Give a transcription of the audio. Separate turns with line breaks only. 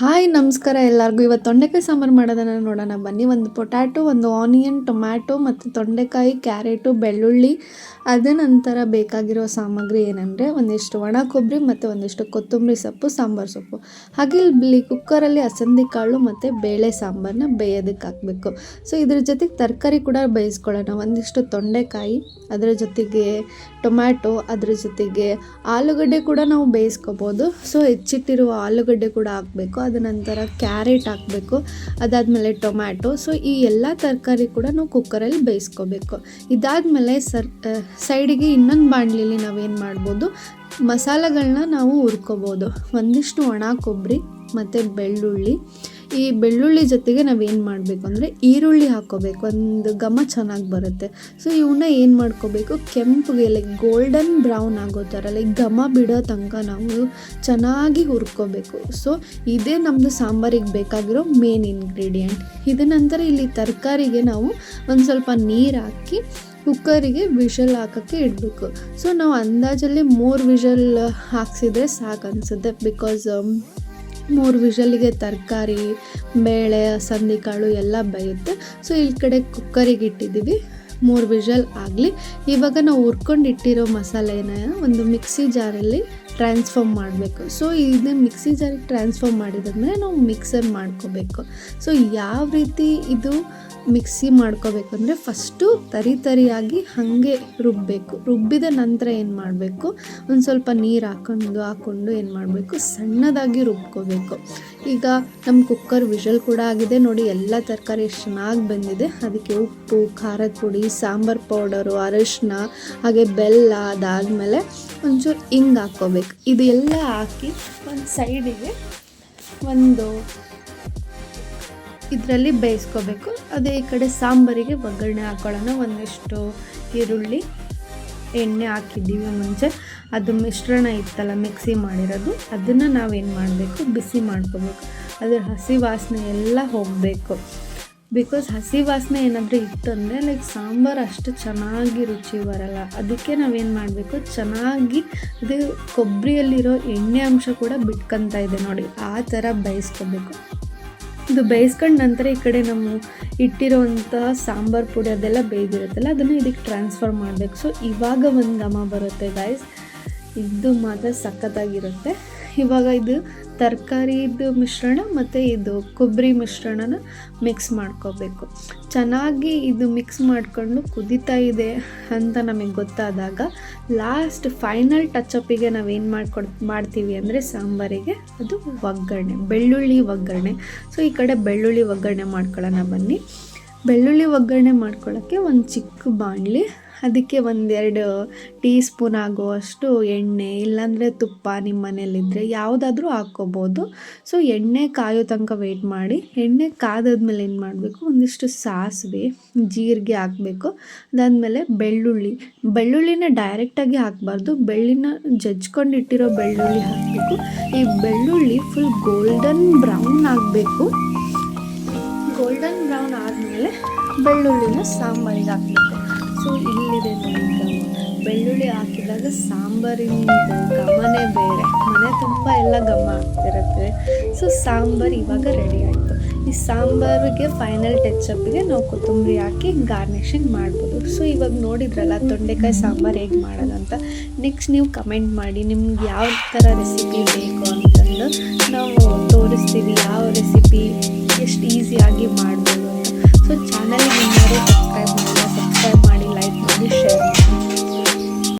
Hi, ನಮಸ್ಕಾರ ಎಲ್ಲರಿಗೂ. ಇವತ್ತು ತೊಂಡೆಕಾಯಿ ಸಾಂಬಾರು ಮಾಡೋದನ್ನು ನೋಡೋಣ ಬನ್ನಿ. ಒಂದು ಪೊಟ್ಯಾಟೊ, ಒಂದು ಆನಿಯನ್, ಟೊಮ್ಯಾಟೊ ಮತ್ತು ತೊಂಡೆಕಾಯಿ, ಕ್ಯಾರೆಟು, ಬೆಳ್ಳುಳ್ಳಿ. ಅದೇ ನಂತರ ಬೇಕಾಗಿರೋ ಸಾಮಗ್ರಿ ಏನಂದರೆ ಒಂದಿಷ್ಟು ಒಣ ಕೊಬ್ಬರಿ ಮತ್ತು ಒಂದಿಷ್ಟು ಕೊತ್ತಂಬರಿ ಸೊಪ್ಪು, ಸಾಂಬಾರು ಸೊಪ್ಪು. ಹಾಗೆ ಇಲ್ಲಿ ಕುಕ್ಕರಲ್ಲಿ ಅಸಂದಿ ಕಾಳು ಮತ್ತು ಬೇಳೆ ಸಾಂಬಾರನ್ನ ಬೇಯೋದಕ್ಕೆ ಹಾಕಬೇಕು. ಸೊ, ಇದ್ರ ಜೊತೆಗೆ ತರಕಾರಿ ಕೂಡ ಬೇಯಿಸ್ಕೊಳ್ಳೋಣ. ಒಂದಿಷ್ಟು ತೊಂಡೆಕಾಯಿ, ಅದರ ಜೊತೆಗೆ ಟೊಮ್ಯಾಟೊ, ಅದರ ಜೊತೆಗೆ ಆಲೂಗಡ್ಡೆ ಕೂಡ ನಾವು ಬೇಯಿಸ್ಕೋಬೋದು. ಸೊ, ಹೆಚ್ಚಿಟ್ಟಿರುವ ಆಲೂಗಡ್ಡೆ ಕೂಡ ಹಾಕಬೇಕು. ಅದ ನಂತರ ಕ್ಯಾರೆಟ್ ಹಾಕಬೇಕು, ಅದಾದಮೇಲೆ ಟೊಮ್ಯಾಟೊ. ಸೊ ಈ ಎಲ್ಲ ತರಕಾರಿ ಕೂಡ ನಾವು ಕುಕ್ಕರಲ್ಲಿ ಬೇಯಿಸ್ಕೋಬೇಕು. ಇದಾದಮೇಲೆ ಸರ್ ಸೈಡಿಗೆ ಇನ್ನೊಂದು ಬಾಣಲಿಲಿ ನಾವೇನು ಮಾಡ್ಬೋದು ಮಸಾಲೆಗಳನ್ನ ನಾವು ಹುರ್ಕೋಬೋದು. ಒಂದಿಷ್ಟು ಒಣ ಕೊಬ್ಬರಿ ಮತ್ತು ಬೆಳ್ಳುಳ್ಳಿ ಈ ಬೆಳ್ಳುಳ್ಳಿ ಜೊತೆಗೆ ನಾವೇನು ಮಾಡಬೇಕು ಅಂದರೆ ಈರುಳ್ಳಿ ಹಾಕ್ಕೋಬೇಕು ಒಂದು ಘಮ ಚೆನ್ನಾಗಿ ಬರುತ್ತೆ. ಸೊ ಇವನ್ನ ಏನು ಮಾಡ್ಕೋಬೇಕು? ಕೆಂಪುಗೆ ಲೈಕ್ ಗೋಲ್ಡನ್ ಬ್ರೌನ್ ಆಗೋ ಥರ ಲೈಕ್ ಘಮ ಬಿಡೋ ತನಕ ನಾವು ಚೆನ್ನಾಗಿ ಹುರ್ಕೋಬೇಕು. ಸೊ ಇದೇ ನಮ್ಮದು ಸಾಂಬಾರಿಗೆ ಬೇಕಾಗಿರೋ ಮೇನ್ ಇಂಗ್ರೀಡಿಯೆಂಟ್ ಇದ ನಂತರ ಇಲ್ಲಿ ತರಕಾರಿಗೆ ನಾವು ಒಂದು ಸ್ವಲ್ಪ ನೀರು ಹಾಕಿ, ಕುಕ್ಕರಿಗೆ ವಿಷಲ್ ಹಾಕೋಕ್ಕೆ ಇಡಬೇಕು. ಸೊ ನಾವು ಅಂದಾಜಲ್ಲಿ ಮೂರು ವಿಷಲ್ ಹಾಕ್ಸಿದ್ರೆ ಸಾಕು ಅನಿಸುತ್ತೆ. ಬಿಕಾಸ್ ಮೂರು ವಿಷಲಿಗೆ ತರಕಾರಿ, ಬೇಳೆ, ಸಂದಿಕಾಳು ಎಲ್ಲ ಬೇಯುತ್ತೆ. ಸೊ ಈ ಕಡೆ ಕುಕ್ಕರಿಗೆ ಇಟ್ಟಿದ್ದೀವಿ. ಮೂರು ವಿಷಲ್ ಆಗಲಿ. ಇವಾಗ ನಾವು ಹುರ್ಕೊಂಡು ಇಟ್ಟಿರೋ ಮಸಾಲೆನ ಒಂದು ಮಿಕ್ಸಿ ಜಾರಲ್ಲಿ ಟ್ರಾನ್ಸ್ಫಾರ್ಮ್ ಮಾಡಬೇಕು. ಸೊ ಇದನ್ನ ಮಿಕ್ಸಿ ಜಾರಿಗೆ ಟ್ರಾನ್ಸ್ಫಾರ್ಮ್ ಮಾಡಿದಾದ್ಮೇಲೆ ನಾವು ಮಿಕ್ಸರ್ ಮಾಡ್ಕೋಬೇಕು. ಸೊ ಯಾವ ರೀತಿ ಇದು ಮಿಕ್ಸಿ ಮಾಡ್ಕೋಬೇಕು ಅಂದರೆ ಫಸ್ಟು ತರಿ ತರಿಯಾಗಿ ಹಾಗೆ ರುಬ್ಬಬೇಕು ರುಬ್ಬಿದ ನಂತರ ಏನು ಮಾಡಬೇಕು? ಒಂದು ಸ್ವಲ್ಪ ನೀರು ಹಾಕೊಂಡು ಹಾಕ್ಕೊಂಡು ಏನು ಮಾಡಬೇಕು? ಸಣ್ಣದಾಗಿ ರುಬ್ಕೋಬೇಕು. ಈಗ ನಮ್ಮ ಕುಕ್ಕರ್ ವಿಷಲ್ ಕೂಡ ಆಗಿದೆ ನೋಡಿ, ಎಲ್ಲ ತರಕಾರಿ ಎಷ್ಟು ಚೆನ್ನಾಗಿ ಬಂದಿದೆ. ಅದಕ್ಕೆ ಉಪ್ಪು, ಖಾರದ ಪುಡಿ, ಸಾಂಬಾರು ಪೌಡರು, ಅರಶಿನ, ಹಾಗೆ ಬೆಲ್ಲ ಅದಾದಮೇಲೆ ಒಂಚೂರು ಹಿಂಗೆ ಹಾಕ್ಕೋಬೇಕು. ಇದೆಲ್ಲ ಹಾಕಿ ಒಂದು ಸೈಡಿಗೆ ಒಂದು ಇದರಲ್ಲಿ ಬೇಯಿಸ್ಕೋಬೇಕು. ಅದೇ ಈ ಕಡೆ ಸಾಂಬಾರಿಗೆ ಒಗ್ಗರಣೆ ಹಾಕೊಳ್ಳೋಣ. ಒಂದಿಷ್ಟು ಈರುಳ್ಳಿ, ಎಣ್ಣೆ ಹಾಕಿದ್ದೀವಿ ಮುಂಚೆ. ಅದು ಮಿಶ್ರಣ ಇತ್ತಲ್ಲ, ಮಿಕ್ಸಿ ಮಾಡಿರೋದು. ಅದನ್ನು ನಾವೇನು ಮಾಡಬೇಕು? ಬಿಸಿ ಮಾಡ್ಕೋಬೇಕು. ಅದರ ಹಸಿ ವಾಸನೆ ಎಲ್ಲ ಹೋಗಬೇಕು. ಬಿಕಾಸ್ ಹಸಿ ವಾಸನೆ ಏನಾದರೂ ಇತ್ತಂದರೆ ಲೈಕ್ ಸಾಂಬಾರು ಅಷ್ಟು ಚೆನ್ನಾಗಿ ರುಚಿ ಬರಲ್ಲ. ಅದಕ್ಕೆ ನಾವೇನು ಮಾಡಬೇಕು? ಚೆನ್ನಾಗಿ ಅದು ಕೊಬ್ಬರಿಯಲ್ಲಿರೋ ಎಣ್ಣೆ ಅಂಶ ಕೂಡ ಬಿಟ್ಕೊತಾ ಇದೆ ನೋಡಿ. ಆ ಥರ ಬೇಯಿಸ್ಕೋಬೇಕು. ಇದು ಬೇಯಿಸ್ಕೊಂಡ ನಂತರ ಈ ಕಡೆ ನಮ್ಮ ಇಟ್ಟಿರೋವಂತಹ ಸಾಂಬಾರು ಪುಡಿ ಅದೆಲ್ಲ ಬೇಯ್ದಿರುತ್ತಲ್ಲ, ಅದನ್ನು ಇದಕ್ಕೆ ಟ್ರಾನ್ಸ್ಫರ್ ಮಾಡಬೇಕು. ಸೊ ಇವಾಗ ಒಂದು ಘಮ ಬರುತ್ತೆ ಗಾಯ್ಸ್ ಇದು ಮಾತ್ರ ಸಖತ್ತಾಗಿರುತ್ತೆ. ಇವಾಗ ಇದು ತರಕಾರಿದು ಮಿಶ್ರಣ ಮತ್ತು ಇದು ಕೊಬ್ಬರಿ ಮಿಶ್ರಣನ ಮಿಕ್ಸ್ ಮಾಡ್ಕೋಬೇಕು. ಚೆನ್ನಾಗಿ ಇದು ಮಿಕ್ಸ್ ಮಾಡಿಕೊಂಡು ಕುದೀತಾ ಇದೆ ಅಂತ ನಮಗೆ ಗೊತ್ತಾದಾಗ ಲಾಸ್ಟ್ ಫೈನಲ್ ಟಚಪ್ಪಿಗೆ ನಾವೇನು ಮಾಡ್ಕೊಡ್, ಮಾಡ್ತೀವಿ ಅಂದರೆ ಸಾಂಬಾರಿಗೆ ಅದು ಒಗ್ಗರಣೆ, ಬೆಳ್ಳುಳ್ಳಿ ಒಗ್ಗರಣೆ. ಸೊ ಈ ಕಡೆ ಬೆಳ್ಳುಳ್ಳಿ ಒಗ್ಗರಣೆ ಮಾಡ್ಕೊಳ್ಳೋಣ ಬನ್ನಿ. ಬೆಳ್ಳುಳ್ಳಿ ಒಗ್ಗರಣೆ ಮಾಡ್ಕೊಳ್ಳೋಕ್ಕೆ ಒಂದು ಚಿಕ್ಕ ಬಾಣಲಿ ಅದಕ್ಕೆ ಒಂದೆರಡು ಟೀ ಸ್ಪೂನ್ ಆಗುವಷ್ಟು ಎಣ್ಣೆ, ಇಲ್ಲಾಂದರೆ ತುಪ್ಪ ನಿಮ್ಮ ಮನೇಲಿದ್ದರೆ ಯಾವುದಾದ್ರೂ ಹಾಕ್ಕೋಬೋದು. ಸೊ ಎಣ್ಣೆ ಕಾಯೋ ತನಕ ವೆಯ್ಟ್ ಮಾಡಿ. ಎಣ್ಣೆ ಕಾದಾದ್ಮೇಲೆ ಏನು ಮಾಡಬೇಕು? ಒಂದಿಷ್ಟು ಸಾಸಿವೆ, ಜೀರಿಗೆ ಹಾಕಬೇಕು. ಅದಾದಮೇಲೆ ಬೆಳ್ಳುಳ್ಳಿ. ಬೆಳ್ಳುಳ್ಳಿನ ಡೈರೆಕ್ಟಾಗಿ ಹಾಕಬಾರ್ದು. ಬೆಳ್ಳಿನ ಜಜ್ಕೊಂಡು ಇಟ್ಟಿರೋ ಬೆಳ್ಳುಳ್ಳಿ ಹಾಕಬೇಕು. ಈ ಬೆಳ್ಳುಳ್ಳಿ ಫುಲ್ ಗೋಲ್ಡನ್ ಬ್ರೌನ್ ಆಗಬೇಕು. ಗೋಲ್ಡನ್ ಬ್ರೌನ್ ಆದಮೇಲೆ ಬೆಳ್ಳುಳ್ಳಿನ ಸಾಂಬಾರಿಗೆ ಹಾಕಬೇಕು. ಸೊ ಇಲ್ಲಿದೆ ನೋಡಿ ಬೆಳ್ಳುಳ್ಳಿ ಹಾಕಿದಾಗ ಸಾಂಬಾರಿನ ಘಮನೇ ಬೇರೆ. ಮನೆ ತುಂಬ ಎಲ್ಲ ಘಮ ಆಗ್ತಿರುತ್ತೆ. ಸೊ ಸಾಂಬಾರು ಇವಾಗ ರೆಡಿ ಆಯಿತು. ಈ ಸಾಂಬಾರಿಗೆ ಫೈನಲ್ ಟಚ್ಅಪ್ಗೆ ನಾವು ಕೊತ್ತಂಬರಿ ಹಾಕಿ ಗಾರ್ನಿಷಿಂಗ್ ಮಾಡ್ಬೋದು. ಸೊ ಇವಾಗ ನೋಡಿದ್ರಲ್ಲ ತೊಂಡೆಕಾಯಿ ಸಾಂಬಾರು ಹೇಗೆ ಮಾಡೋದಂತ ನೆಕ್ಸ್ಟ್ ನೀವು ಕಮೆಂಟ್ ಮಾಡಿ ನಿಮ್ಗೆ ಯಾವ ಥರ ರೆಸಿಪಿ ಬೇಕು ಅಂತಂದು ನಾವು ತೋರಿಸ್ತೀವಿ. ಯಾವ ರೆಸಿಪಿ ಎಷ್ಟು ಈಸಿಯಾಗಿ ಮಾಡ್ಬೋದು ಅಂತ. So channel